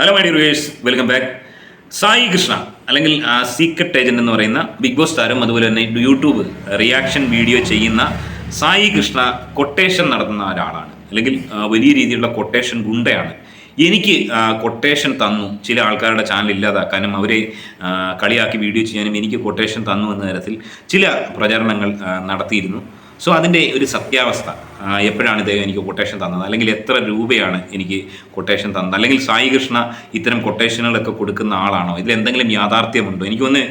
Hello my dear welcome back Sai Krishna അല്ലെങ്കിൽ secret agent എന്ന് പറയുന്ന ബിഗ് ബോസ് താരം അതുപോലെ തന്നെ യൂട്യൂബ് റിയാക്ഷൻ വീഡിയോ ചെയ്യുന്ന സായി കൃഷ്ണ കൊട്ടേഷൻ നടത്തുന്ന ഒരാളാണ്. അല്ലെങ്കിൽ വലിയ രീതിയിലുള്ള കൊട്ടേഷൻ ഗുണ്ടയാണ്. എനിക്ക് കൊട്ടേഷൻ തന്നു. ചില ആൾക്കാരുടെ ചാനൽ ഇല്ലാതാക്കാനും അവരെ കളിയാക്കി വീഡിയോ ചെയ്യാനും എനിക്ക് കൊട്ടേഷൻ തന്നു എന്ന തരത്തിൽ ചില പ്രചരണങ്ങൾ നടത്തിയിരുന്നു. സോ അതിന്റെ ഒരു സത്യാവസ്ഥ. എപ്പോഴാണ് ഇദ്ദേഹം എനിക്ക് കൊട്ടേഷൻ തന്നത്? അല്ലെങ്കിൽ എത്ര രൂപയാണ് എനിക്ക് കൊട്ടേഷൻ തന്നത്? അല്ലെങ്കിൽ സായി കൃഷ്ണ ഇത്തരം കൊട്ടേഷനുകളൊക്കെ കൊടുക്കുന്ന ആളാണോ? ഇതിൽ എന്തെങ്കിലും യാഥാർത്ഥ്യമുണ്ടോ? എനിക്കൊന്ന്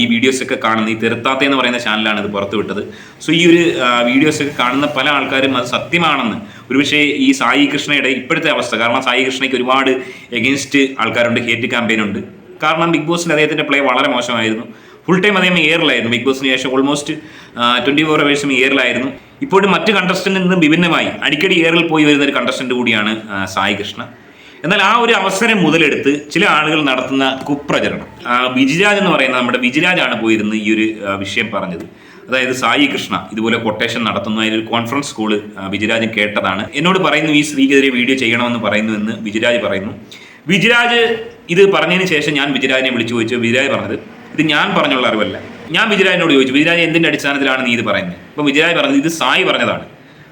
ഈ വീഡിയോസൊക്കെ കാണുന്ന ഈ തിരുത്താത്ത എന്ന് പറയുന്ന ചാനലാണ് ഇത് പുറത്തുവിട്ടത് സോ ഈ ഒരു വീഡിയോസൊക്കെ കാണുന്ന പല ആൾക്കാരും അത് സത്യമാണെന്ന്. ഒരുപക്ഷേ ഈ സായി കൃഷ്ണയുടെ ഇപ്പോഴത്തെ അവസ്ഥ കാരണം സായി കൃഷ്ണയ്ക്ക് ഒരുപാട് എഗൈൻസ്റ്റ് ആൾക്കാരുണ്ട് ഹേറ്റ് ക്യാമ്പയിനുണ്ട് കാരണം ബിഗ് ബോസിൽ അദ്ദേഹത്തിന്റെ പ്ലേ വളരെ മോശമായിരുന്നു. ഫുൾ ടൈം അദ്ദേഹം എയറിലായിരുന്നു ബിഗ് ബോസിന് ശേഷം ഓൾമോസ്റ്റ് ട്വന്റി ഫോർ അവേഴ്സും എയറിലായിരുന്നു ഇപ്പോഴും മറ്റ് കണ്ടസ്റ്റന്റിൽ നിന്നും വിഭിന്നമായി. അടിക്കടി എയറിൽ പോയി വരുന്ന ഒരു കണ്ടസ്റ്റന്റ് കൂടിയാണ് സായി കൃഷ്ണ. എന്നാൽ ആ ഒരു അവസരം മുതലെടുത്ത് ചില ആളുകൾ നടത്തുന്ന കുപ്രചരണം. ബിജിരാജ് എന്ന് പറയുന്ന നമ്മുടെ ബിജിരാജാണ് പോയിരുന്നത് ഈ ഒരു വിഷയം പറഞ്ഞത്. അതായത് സായി കൃഷ്ണ ഇതുപോലെ കൊട്ടേഷൻ നടത്തുന്നു അതിലൊരു കോൺഫറൻസ് കോൾ ബിജിരാജ് കേട്ടതാണ്. എന്നോട് പറയുന്നു ഈ സ്ത്രീക്കെതിരെ വീഡിയോ ചെയ്യണമെന്ന് പറയുന്നു എന്ന് ബിജിരാജ് പറയുന്നു. ബിജിരാജ് ഇത് പറഞ്ഞതിന് ശേഷം ഞാൻ ബിജിരാജിനെ വിളിച്ചു ചോദിച്ചു. ബിജിരാജ് പറഞ്ഞത് ഇത് ഞാൻ പറഞ്ഞുള്ള അറിവല്ല. ഞാൻ വിജയരാജിനോട് ചോദിച്ചു വിജയരാജ് എന്തിന്റെ അടിസ്ഥാനത്തിലാണ് നീ ഇത് പറയുന്നത്? അപ്പോൾ വിജയരാജ് പറഞ്ഞത് ഇത് സായി പറഞ്ഞതാണ്.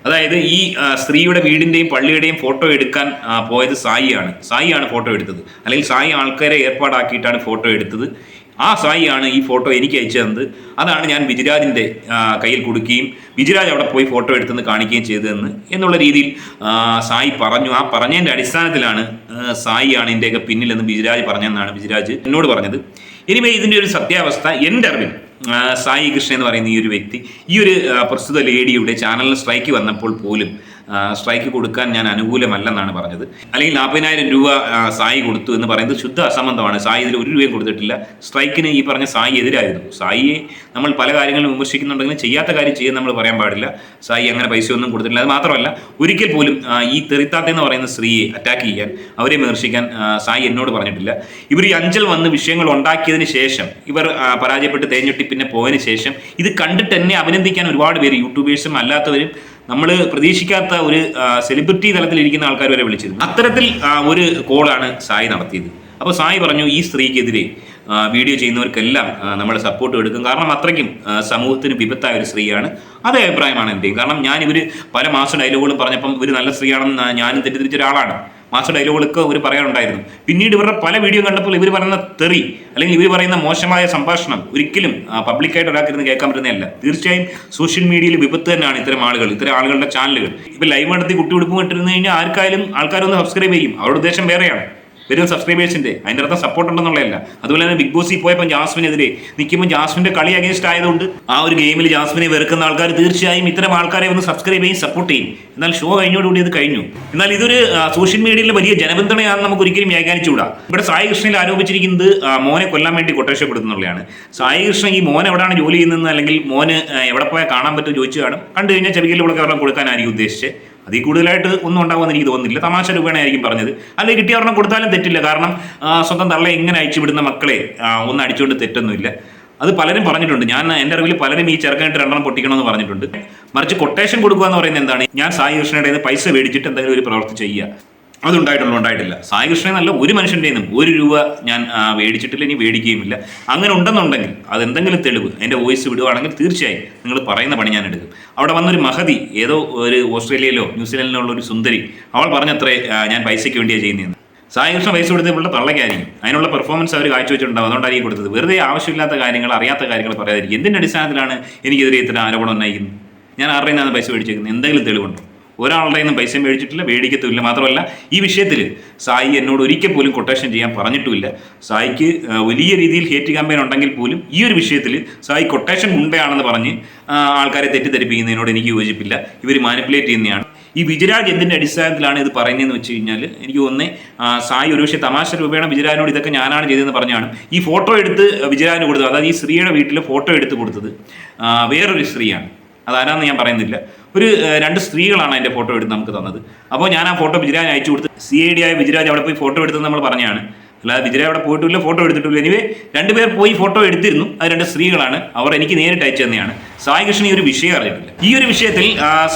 അതായത് ഈ സ്ത്രീയുടെ വീടിന്റെയും പള്ളിയുടെയും ഫോട്ടോ എടുക്കാൻ പോയത് സായിയാണ്. സായിയാണ് ഫോട്ടോ എടുത്തത്. അല്ലെങ്കിൽ സായി ആൾക്കാരെ ഏർപ്പാടാക്കിയിട്ടാണ് ഫോട്ടോ എടുത്തത്. ആ സായിയാണ് ഈ ഫോട്ടോ എനിക്ക് അയച്ചു തന്നത്. അതാണ് ഞാൻ വിജിരാജിന്റെ കയ്യിൽ കൊടുക്കുകയും വിജിരാജ് അവിടെ പോയി ഫോട്ടോ എടുത്തെന്ന് കാണിക്കുകയും ചെയ്തതെന്ന് എന്നുള്ള രീതിയിൽ സായി പറഞ്ഞു. ആ പറഞ്ഞതിന്റെ അടിസ്ഥാനത്തിലാണ് സായിയാണ് ഇതിന്റെയൊക്കെ പിന്നിലെന്ന് ബിജിരാജ് പറഞ്ഞെന്നാണ് വിജിരാജ് എന്നോട് പറഞ്ഞത്. ഇനിമേ ഇതിന്റെ ഒരു സത്യാവസ്ഥ. എന്റെ അറിവിൽ സായി കൃഷ്ണ എന്ന് പറയുന്ന ഈ ഒരു വ്യക്തി ഈ ഒരു പ്രസ്തുത ലേഡിയുടെ ചാനലിൽ സ്ട്രൈക്ക് വന്നപ്പോൾ പോലും സ്ട്രൈക്ക് കൊടുക്കാൻ ഞാൻ അനുകൂലമല്ലെന്നാണ് പറഞ്ഞത്. അല്ലെങ്കിൽ നാൽപ്പതിനായിരം രൂപ സായി കൊടുത്തു എന്ന് പറയുന്നത് ശുദ്ധ അസംബന്ധമാണ്. സായി ഇതിൽ ഒരു രൂപയും കൊടുത്തിട്ടില്ല. സ്ട്രൈക്കിന് ഈ പറഞ്ഞ സായി എതിരായിരുന്നു. സായിയെ നമ്മൾ പല കാര്യങ്ങളും വിമർശിക്കുന്നുണ്ടെങ്കിലും ചെയ്യാത്ത കാര്യം ചെയ്യാൻ നമ്മൾ പറയാൻ പാടില്ല. സായി അങ്ങനെ പൈസ ഒന്നും കൊടുത്തിട്ടില്ല. അത് മാത്രമല്ല ഒരിക്കൽ പോലും ഈ തെറിത്താത്ത എന്ന് പറയുന്ന സ്ത്രീയെ അറ്റാക്ക് ചെയ്യാൻ അവരെ വിമർശിക്കാൻ സായി എന്നോട് പറഞ്ഞിട്ടില്ല. ഇവർ ഈ അഞ്ചൽ വന്ന് വിഷയങ്ങൾ ഉണ്ടാക്കിയതിന് ശേഷം ഇവർ പരാജയപ്പെട്ട് തേഞ്ഞൊട്ടി പിന്നെ പോയതിന് ശേഷം ഇത് കണ്ടിട്ട് എന്നെ അഭിനന്ദിക്കാൻ ഒരുപാട് പേര് യൂട്യൂബേഴ്സും അല്ലാത്തവരും നമ്മൾ പ്രതീക്ഷിക്കാത്ത ഒരു സെലിബ്രിറ്റി തലത്തിൽ ഇരിക്കുന്ന ആൾക്കാർ വരെ വിളിച്ചിരുന്നു. അത്തരത്തിൽ ഒരു കോളാണ് സായി നടത്തിയത്. അപ്പോൾ സായി പറഞ്ഞു ഈ സ്ത്രീക്കെതിരെ വീഡിയോ ചെയ്യുന്നവർക്കെല്ലാം നമ്മൾ സപ്പോർട്ട് കൊടുക്കും കാരണം അത്രയ്ക്കും സമൂഹത്തിന് വിപത്തായ ഒരു സ്ത്രീയാണ്. അതേ അഭിപ്രായമാണ് എന്റെയും കാരണം ഞാൻ ഇവർ പല മാസ ഡയലോഗുകളും പറഞ്ഞപ്പം ഇവർ നല്ല സ്ത്രീയാണെന്ന് ഞാനും തെറ്റിദ്ധരിച്ച ഒരാളാണ്. മാസ്റ്റർ ഡയലോഗുകളൊക്കെ ഇവർ പറയാറുണ്ടായിരുന്നു. പിന്നീട് ഇവരുടെ പല വീഡിയോ കണ്ടപ്പോൾ ഇവർ പറയുന്ന തെറി അല്ലെങ്കിൽ ഇവർ പറയുന്ന മോശമായ സംഭാഷണം ഒരിക്കലും പബ്ലിക്കായിട്ട് ഒരാൾക്കിരുന്ന് കേൾക്കാൻ പറ്റുന്നതല്ല. തീർച്ചയായും സോഷ്യൽ മീഡിയയിൽ വിപത്ത് തന്നെയാണ് ഇത്തരം ആളുകൾ ഇത്തരം ആളുകളുടെ ചാനലുകൾ ഇപ്പൊ ലൈവ് നടത്തി കുട്ടി ഉടുപ്പ് ഇട്ടിരുന്നു കഴിഞ്ഞാൽ ആർക്കായാലും ആൾക്കാരൊന്ന് സബ്സ്ക്രൈബ് ചെയ്യും. അവരുടെ ഉദ്ദേശം വേറെയാണ്. വരും സബ്സ്ക്രൈബേഴ്സിന്റെ അതിന്റെ അർത്ഥം സപ്പോർട്ട് ഉണ്ടെന്നുള്ളതല്ല. അതുപോലെ തന്നെ ബിഗ് ബോസിൽ പോയപ്പോൾ ജാസ്മിനെതിരെ നിൽക്കുമ്പോൾ ജാസ്മിന്റെ കളി അഗേൻസ്റ്റ് ആയതുകൊണ്ട് ആ ഒരു ഗെയിമിൽ ജാസ്മിനെ വെറുക്കുന്ന ആൾക്കാർ തീർച്ചയായും ഇത്തരം ആൾക്കാരെ ഒന്ന് സബ്സ്ക്രൈബ് ചെയ്യും സപ്പോർട്ട് ചെയ്യും. എന്നാൽ ഷോ കഴിഞ്ഞോടുകൂടി അത് കഴിഞ്ഞു. എന്നാൽ ഇതൊരു സോഷ്യൽ മീഡിയയിലെ വലിയ ജനബന്ധനയാണെന്ന് നമുക്ക് ഒരിക്കലും വ്യാഖ്യാനിച്ചുകൂടാ. ഇവിടെ സായി കൃഷ്ണയിൽ ആരോപിച്ചിരിക്കുന്നത് മോനെ കൊല്ലാൻ വേണ്ടി കൊട്ടേഷപ്പെടുത്തുന്നുള്ളതാണ്. സായി കൃഷ്ണൻ ഈ മോൻ എവിടെയാണ് ജോലി ചെയ്യുന്നത് അല്ലെങ്കിൽ മോന് എവിടെ പോയാൽ കാണാൻ പറ്റുമോ ചോദിച്ചു കാണും. കണ്ടു കഴിഞ്ഞാൽ ചെവികളിലൂടെ ഒരെണ്ണം കൊടുക്കാനായിരിക്കും ഉദ്ദേശിച്ചത്. അതിൽ കൂടുതലായിട്ട് ഒന്നും ഉണ്ടാകുമെന്ന് എനിക്ക് തോന്നുന്നില്ല. തമാശ രൂപേണയായിരിക്കും പറഞ്ഞത്. അല്ലെങ്കിൽ കിട്ടിയ ഒരെണ്ണം കൊടുത്താലും തെറ്റില്ല. കാരണം സ്വന്തം തള്ളെ ഇങ്ങനെ അയച്ചുവിടുന്ന മക്കളെ ഒന്ന് അടിച്ചുകൊണ്ട് തെറ്റൊന്നുമില്ല. അത് പലരും പറഞ്ഞിട്ടുണ്ട്. ഞാൻ എന്റെ അറിവിൽ പലരും ഈ ചെറുക്കായിട്ട് രണ്ടെണ്ണം പൊട്ടിക്കണമെന്ന് പറഞ്ഞിട്ടുണ്ട്. മറിച്ച് കൊട്ടേഷൻ കൊടുക്കുക എന്ന് പറയുന്നത് എന്താണ്? ഞാൻ സായി കൃഷ്ണയുടെ പൈസ മേടിച്ചിട്ട് എന്തെങ്കിലും ഒരു പ്രവൃത്തി ചെയ്യുക. അതുണ്ടായിട്ടുള്ളൂ ഉണ്ടായിട്ടില്ല. സായികൃഷ്ണൻ നല്ല ഒരു മനുഷ്യന്റെ നിന്നും ഒരു രൂപ ഞാൻ മേടിച്ചിട്ടില്ല ഇനി മേടിക്കുകയുമില്ല. അങ്ങനെ ഉണ്ടെന്നുണ്ടെങ്കിൽ അതെന്തെങ്കിലും തെളിവ് എന്റെ വോയിസ് വിടുവാണെങ്കിൽ തീർച്ചയായും നിങ്ങൾ പറയുന്ന പണി ഞാൻ എടുക്കും. അവിടെ വന്നൊരു മഹതി ഏതോ ഒരു ഓസ്ട്രേലിയയിലോ ന്യൂസിലൻഡിലോ ഉള്ള ഒരു സുന്ദരി അവൾ പറഞ്ഞത്രേ ഞാൻ പൈസയ്ക്ക് വേണ്ടിയാണ് ചെയ്യുന്നതെന്ന്. സായി കൃഷ്ണ പൈസ കൊടുത്തത് ഇവളുടെ തള്ളക്കായിരിക്കും അതിനുള്ള പെർഫോമൻസ് അവർ കാഴ്ചവെച്ചിട്ടുണ്ടാവും അതുകൊണ്ടായിരിക്കും കൊടുത്തത്. വെറുതെ ആവശ്യമില്ലാത്ത കാര്യങ്ങൾ അറിയാത്ത കാര്യങ്ങൾ പറയാതിരിക്കും എന്തിന്റെ അടിസ്ഥാനത്തിലാണ് എനിക്കെതിരെ ഇത്തരം ആരോപണം ഉന്നയിക്കുന്നത്? ഞാൻ ആരുടെ നിന്നാണ് പൈസ മേടിച്ചേക്കുന്നത്? എന്തെങ്കിലും തെളിവുണ്ടോ? ഒരാളുടെ നിന്നും പൈസ മേടിച്ചിട്ടില്ല മേടിക്കത്തുമില്ല. മാത്രമല്ല ഈ വിഷയത്തിൽ സായി എന്നോട് ഒരിക്കൽ പോലും കൊട്ടേഷൻ ചെയ്യാൻ പറഞ്ഞിട്ടുമില്ല. സായിക്ക് വലിയ രീതിയിൽ ഹേറ്റ് ക്യാമ്പയിൻ ഉണ്ടെങ്കിൽ പോലും ഈ ഒരു വിഷയത്തിൽ സായി കൊട്ടേഷൻ മുണ്ടയാണെന്ന് പറഞ്ഞ് ആൾക്കാരെ തെറ്റിദ്ധരിപ്പിക്കുന്നതിനോട് എനിക്ക് യോജിപ്പില്ല. ഇവർ മാനിപ്പുലേറ്റ് ചെയ്യുന്നതാണ്. ഈ വിജയരാജ് എന്തിന്റെ അടിസ്ഥാനത്തിലാണ് ഇത് പറയുന്നതെന്ന് വെച്ച് കഴിഞ്ഞാൽ എനിക്ക് ഒന്നേ സായി ഒരുപക്ഷെ തമാശ രൂപേണ വിജയരാജിനോട് ഇതൊക്കെ ഞാനാണ് ചെയ്തതെന്ന് പറഞ്ഞാണ്. ഈ ഫോട്ടോ എടുത്ത് വിജയരാജിന് കൊടുത്തത് അതായത് ഈ സ്ത്രീയുടെ വീട്ടിൽ ഫോട്ടോ എടുത്ത് കൊടുത്തത് വേറൊരു സ്ത്രീയാണ്. അതാരാന്ന് ഞാൻ പറയുന്നില്ല. ഒരു രണ്ട് സ്ത്രീകളാണ് അതിന്റെ ഫോട്ടോ എടുത്ത് നമുക്ക് തന്നത്. അപ്പോൾ ഞാൻ ആ ഫോട്ടോ വിജിരാജ് അയച്ചു കൊടുത്ത് സി ഐ ഡി ആയ വിജിരാജ് അവിടെ പോയി ഫോട്ടോ എടുത്തെന്ന് നമ്മൾ പറഞ്ഞാണ്. അല്ലാതെ വിജയ അവിടെ പോയിട്ടില്ല ഫോട്ടോ എടുത്തിട്ടില്ല. എനിവേ രണ്ടുപേർ പോയി ഫോട്ടോ എടുത്തിരുന്നു. അത് രണ്ട് സ്ത്രീകളാണ്. അവർ എനിക്ക് നേരിട്ട് അയച്ചു തന്നെയാണ്. സായി കൃഷ്ണ ഈ ഒരു വിഷയം അറിഞ്ഞിട്ടില്ല ഈ ഒരു വിഷയത്തിൽ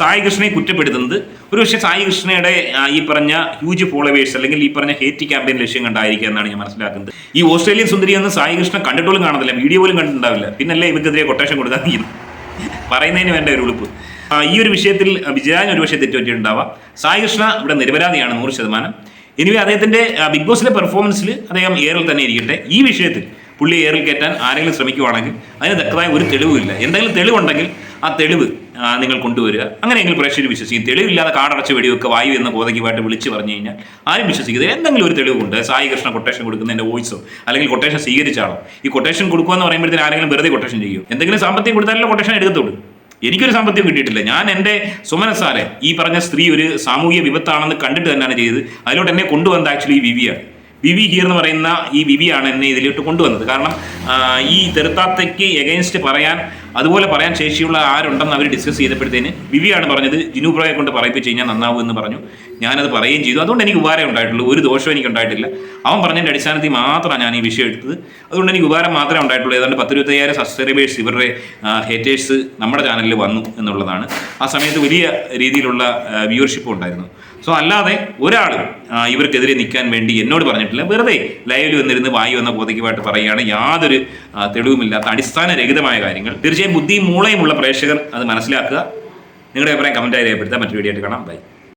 സായി കൃഷ്ണയെ കുറ്റപ്പെടുത്തുന്നത് ഒരു പക്ഷേ സായി കൃഷ്ണയുടെ ഈ പറഞ്ഞ ഹ്യൂജ് ഫോളോവേഴ്സ് അല്ലെങ്കിൽ ഈ പറഞ്ഞ ഹേറ്റ് ക്യാമ്പയിൻ ലക്ഷ്യം കണ്ടായിരിക്കുക എന്നാണ് ഞാൻ മനസ്സിലാക്കുന്നത്. ഈ ഓസ്ട്രേലിയൻ സുന്ദരി എന്ന് സായി കൃഷ്ണ കണ്ടിട്ടോളും കാണത്തില്ല വീഡിയോ പോലും കണ്ടിട്ടുണ്ടാവില്ല. പിന്നല്ലേ ഇവർക്കെതിരെ കൊട്ടേഷൻ കൊടുക്കാൻ പറയുന്നതിന് വേണ്ട ഒരു ഉളുപ്പ്. ഈ ഒരു വിഷയത്തിൽ വിജയാൻ ഒരു പക്ഷേ തെറ്റുപറ്റിയിട്ടുണ്ടാവാം. സായി കൃഷ്ണ ഇവിടെ നിരപരാധിയാണ് നൂറ് ശതമാനം. എനിവേ അദ്ദേഹത്തിന്റെ ബിഗ് ബോസിലെ പെർഫോമൻസിൽ അദ്ദേഹം ഏറിൽ തന്നെ ഇരിക്കട്ടെ. ഈ വിഷയത്തിൽ പുള്ളി ഏറിൽ കയറ്റാൻ ആരെങ്കിലും ശ്രമിക്കുവാണെങ്കിൽ അതിന് തക്കതായ ഒരു തെളിവുമില്ല. എന്തെങ്കിലും തെളിവുണ്ടെങ്കിൽ ആ തെളിവ് നിങ്ങൾ കൊണ്ടുവരിക. അങ്ങനെയെങ്കിൽ പ്രേക്ഷകർ വിശ്വസിക്കും. തെളിവില്ലാതെ കാടടച്ച് വെടിവെക്കുക വായു എന്ന കോതയ്ക്കുമായിട്ട് വിളിച്ച് പറഞ്ഞു കഴിഞ്ഞാൽ ആരും വിശ്വസിക്കുന്നത് എന്തെങ്കിലും ഒരു തെളിവുണ്ട്. സായി കൃഷ്ണ കൊട്ടേഷൻ കൊടുക്കുന്ന എന്റെ വോയിസോ അല്ലെങ്കിൽ കൊട്ടേഷൻ സ്വീകരിച്ചാണോ ഈ കൊട്ടേഷൻ കൊടുക്കുക എന്ന് പറയുമ്പോഴത്തേന് ആരെങ്കിലും വെറുതെ കൊട്ടേഷൻ ചെയ്യും? എന്തെങ്കിലും സാമ്പത്തികം കൊടുത്താലല്ലോ കൊട്ടേഷൻ എടുക്കത്തുള്ളൂ. എനിക്കൊരു സാമ്പത്തികം കിട്ടിയിട്ടില്ല. ഞാൻ എന്റെ സുമനസാലെ ഈ പറഞ്ഞ സ്ത്രീ ഒരു സാമൂഹിക വിപത്താണെന്ന് കണ്ടിട്ട് തന്നെയാണ് ചെയ്തത്. അതിലോട്ട് എന്നെ കൊണ്ടുവന്നത് ആക്ച്വലി വിവിയാണ്. വിവി ഹിയർ എന്ന് പറയുന്ന ഈ വിവിയാണ് എന്നെ ഇതിലോട്ട് കൊണ്ടുവന്നത്. കാരണം ഈ തെറുത്താത്തയ്ക്ക് എഗൈൻസ്റ്റ് പറയാൻ അതുപോലെ പറയാൻ ശേഷിയുള്ള ആരുണ്ടെന്ന് അവർ ഡിസ്കസ് ചെയ്തപ്പോഴത്തേന് വിവിയാണ് പറഞ്ഞത് ജിനു ബ്രോയെ കൊണ്ട് പറയിപ്പിച്ച് കഴിഞ്ഞാൽ നന്നാവും എന്ന് പറഞ്ഞു. ഞാനത് പറയുകയും ചെയ്തു. അതുകൊണ്ട് എനിക്ക് ഉപകാരം ഉണ്ടായിട്ടുള്ളൂ. ഒരു ദോഷവും എനിക്ക് ഉണ്ടായിട്ടില്ല. അവൻ പറഞ്ഞതിന്റെ അടിസ്ഥാനത്തിൽ മാത്രമാണ് ഞാൻ ഈ വിഷയം എടുത്തത്. അതുകൊണ്ട് എനിക്ക് ഉപകാരം മാത്രമേ ഉണ്ടായിട്ടുള്ളൂ. ഏതാണ്ട് പത്തിരുപത്തയ്യായിരം സബ്സ്ക്രൈബേഴ്സ് ഇവരുടെ ഹേറ്റേഴ്സ് നമ്മുടെ ചാനലിൽ വന്നു എന്നുള്ളതാണ്. ആ സമയത്ത് വലിയ രീതിയിലുള്ള വ്യൂവർഷിപ്പ് ഉണ്ടായിരുന്നു. സോ അല്ലാതെ ഒരാൾ ഇവർക്കെതിരെ നിൽക്കാൻ വേണ്ടി എന്നോട് പറഞ്ഞിട്ടില്ല. വെറുതെ ലൈവിൽ വന്നിരുന്ന് വായി വന്ന പോതിക്കുമായിട്ട് പറയുകയാണ് യാതൊരു തെളിവുമില്ലാത്ത അടിസ്ഥാനരഹിതമായ കാര്യങ്ങൾ. തീർച്ചയായും ബുദ്ധിയും മൂളയുമുള്ള പ്രേക്ഷകർ അത് മനസ്സിലാക്കുക. നിങ്ങളുടെ അഭിപ്രായം കമന്റായി രേഖപ്പെടുത്താൻ മറ്റു വീഡിയോ ആയിട്ട് കാണാം. ബൈ